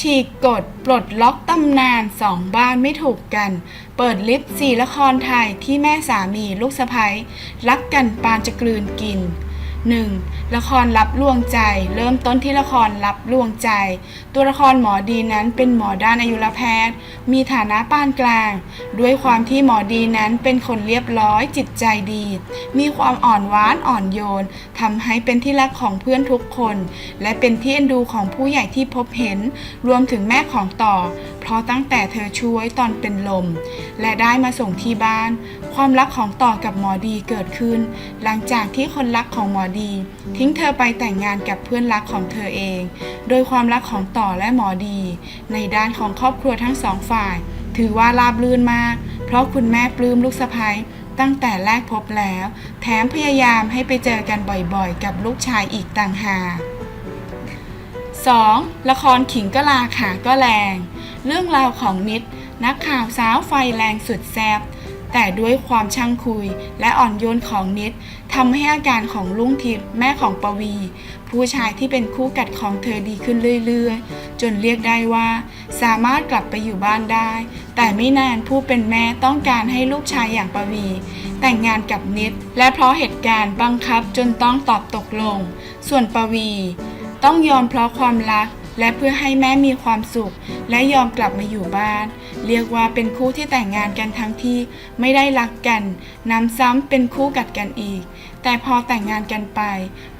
ฉีกกฎปลดล็อกตำนานสองบ้านไม่ถูกกัน เปิดลิฟต์สี่ละครไทยที่แม่สามีลูกสะพ้ยรักกันปานจะกลืนกิน 1. ละครลับลวงใจ เริ่มต้นที่ละครลับลวงใจ ตัวละครหมอดีนั้นเป็นหมอด้านอายุรแพทย์ มีฐานะปานกลาง ด้วยความที่หมอดีนั้นเป็นคนเรียบร้อยจิตใจดี มีความอ่อนหวานอ่อนโยนทำให้เป็นที่รักของเพื่อนทุกคน และเป็นที่เอ็นดูของผู้ใหญ่ที่พบเห็น รวมถึงแม่ของต่อ เพราะตั้งแต่เธอช่วยตอนเป็นลม และได้มาส่งที่บ้าน ความรักของต่อกับหมอดีเกิดขึ้น หลังจากที่คนรักของหมอดี ทิ้งเธอไปแต่งงานกับเพื่อนรักของเธอเอง โดยความรักของต่อและหมอดี ในด้านของครอบครัวทั้งสองฝ่าย ถือว่าราบรื่นมาก เพราะคุณแม่ปลื้มลูกสะใภ้ตั้งแต่แรกพบแล้ว แถมพยายามให้ไปเจอกันบ่อยๆ กับลูกชายอีกต่างหาก 2. ละครขิงก็ลาขาก็แรง เรื่องราวของนิด นักข่าวสาวไฟแรงสุดแซบแต่ด้วยความช่างคุยและอ่อนโยนของนิดทำให้อาการของลุงทิพย์แม่ของปวี ผู้ชายที่เป็นคู่กัดของเธอดีขึ้นเรื่อยๆ จนเรียกได้ว่า สามารถกลับไปอยู่บ้านได้ แต่ไม่นานผู้เป็นแม่ต้องการให้ลูกชายอย่างปวี แต่งงานกับนิด และเพราะเหตุการณ์บังคับจนต้องตอบตกลง ส่วนปวี ต้องยอมเพราะความรัก และเพื่อให้แม่มีความสุข และยอมกลับมาอยู่บ้าน เรียกว่าเป็นคู่ที่แต่งงานกันทั้งที่ไม่ได้รักกันน้ำซ้ำเป็นคู่กัดกันอีก แต่พอแต่งงานกันไป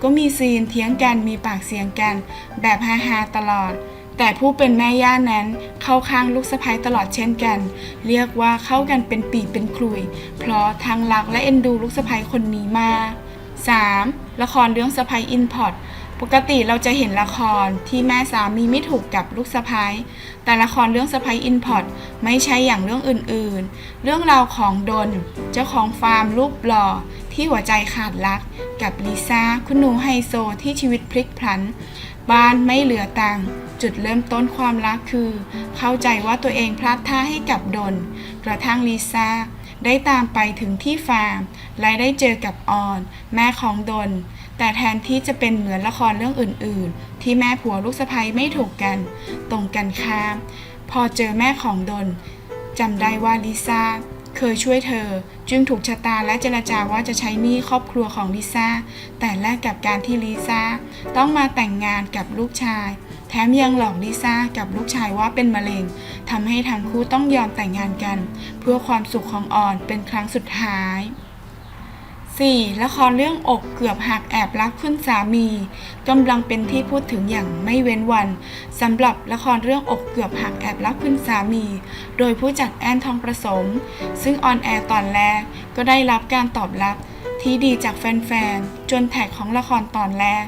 ก็มีซีนเถียงกันมีปากเสียงกัน แบบฮาๆตลอด แต่ผู้เป็นแม่ย่านั้นเข้าข้างลูกสะใภ้ตลอดเช่นกัน เรียกว่าเข้ากันเป็นปีเป็นคลุย เพราะทั้งรักและเอ็นดูลูกสะใภ้คนนี้มาก 3. ละครเรื่องสะใภ้อินพอร์ต ปกติเราจะเห็นละครที่แม่สามีไม่ถูกกับลูกสะพ้ยแต่ละครเรื่องสะพ้ยอินพอตไม่ใช่อย่างเรื่องอื่นๆ เรื่องราวของดน เจ้าของฟาร์มรูปหล่อที่หัวใจขาดรัก กับลิซ่าคุณหนูไฮโซที่ชีวิตพลิกพลัน บ้านไม่เหลือตังจุดเริ่มต้นความรักคือ เข้าใจว่าตัวเองพลาดท่าให้กับดน กระทั่งลิซ่าได้ตามไปถึงที่ฟาร์ม และได้เจอกับออน แม่ของดน แต่แทนที่จะเป็นเหมือนละครเรื่องอื่นๆ ที่แม่ผัวลูกสะใภ้ไม่ถูกกัน ตรงกันข้าม พอเจอแม่ของดนจำได้ว่าลิซ่าเคยช่วยเธอ จึงถูกชะตาและเจรจาว่าจะใช้หนี้ครอบครัวของลิซ่า แต่แลกกับการที่ลิซ่าต้องมาแต่งงานกับลูกชาย แถมยังหลอกลิซ่ากับลูกชายว่าเป็นมะเร็งทำให้ทั้งคู่ต้องยอมแต่งงานกัน เพื่อความสุขของออนเป็นครั้งสุดท้าย 4. ละครเรื่องอกเกือบหักแอบรักคุณสามีกำลังเป็นที่พูดถึงอย่างไม่เว้นวันสำหรับละครเรื่องอกเกือบหักแอบรักคุณสามี โดยผู้จัดแอนทองประสม ซึ่งออนแอร์ตอนแรกก็ได้รับการตอบรับที่ดีจากแฟนๆ จนแท็กของละครตอนแรก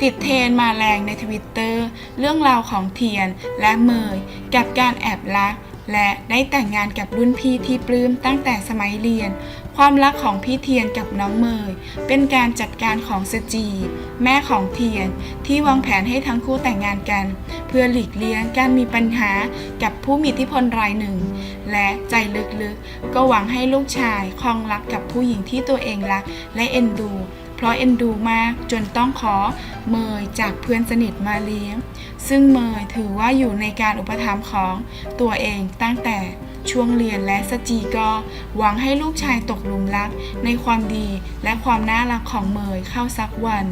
ติดเทรนมาแรงในทวิตเตอร์เรื่องราวของเทียนและเมยกับการแอบรักและได้แต่งงานกับรุ่นพี่ที่ปลื้มตั้งแต่สมัยเรียน ความรักของพี่เทียนกับน้องเมยเป็นการจัดการของสจี แม่ของเทียนที่วางแผนให้ทั้งคู่แต่งงานกัน เพื่อหลีกเลี่ยงการมีปัญหากับผู้มีอิทธิพลรายหนึ่ง และใจลึกๆก็หวังให้ลูกชายคลองรักกับผู้หญิงที่ตัวเองรักและเอ็นดู เพราะเอ็นดูมากจนต้องขอเมยจากเพื่อนสนิทมาเลี้ยง ซึ่งเมยถือว่าอยู่ในการอุปถัมภ์ของตัวเองตั้งแต่ช่วงเรียนและสจีก็หวังให้ลูกชายตกหลุมรักในความดีและความน่ารักของเมยเข้าสักวัน